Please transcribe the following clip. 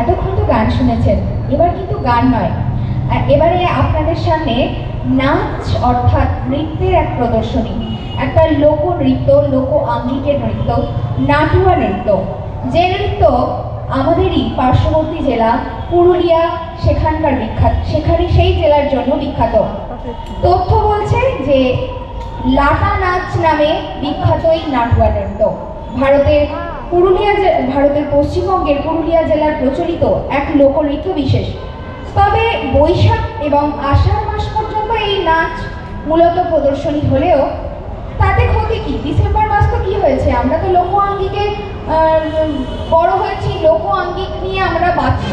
এতক্ষণ তো গান শুনেছেন, এবার কিন্তু গান নয়। এবারে আপনাদের সামনে নাচ অর্থাৎ নৃত্যের এক প্রদর্শনী, একটা লোক নৃত্য লোক আঙ্গিকের নৃত্য, নাটুয়া নৃত্য। যে নৃত্য আমাদেরই পার্শ্ববর্তী জেলা, পুরুলিয়া, সেখানকার বিখ্যাত, সেখানে সেই জেলার জন্য বিখ্যাত। তথ্য বলছে যে লাটা নাচ নামে বিখ্যাত এই নাটুয়া নৃত্য। ভারতের পুরুলিয়া ভারতের পশ্চিমবঙ্গের পুরুলিয়া জেলার প্রচলিত এক লোকনৃত্য বিশেষ। তবে বৈশাখ এবং আষাঢ় মাস পর্যন্ত এই নাচ মূলত প্রদর্শনী হলেও তাতে ক্ষতি কি? ডিসেম্বর মাস তো কী হয়েছে? আমরা তো লোক আঙ্গিকে বড় হয়েছি লোক আঙ্গিক নিয়ে আমরা বাঁচি